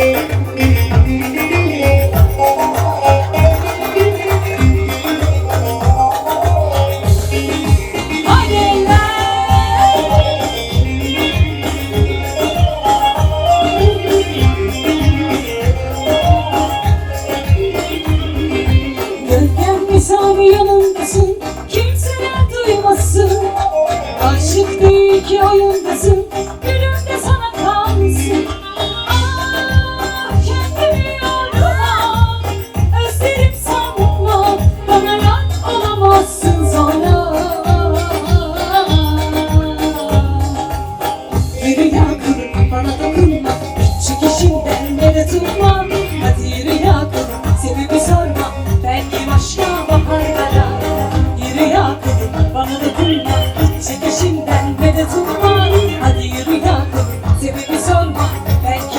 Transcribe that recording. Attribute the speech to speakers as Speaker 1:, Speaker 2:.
Speaker 1: Gölgen yanındasın Kimseler duymasın. Aşık değil ki oyundasın Gülüm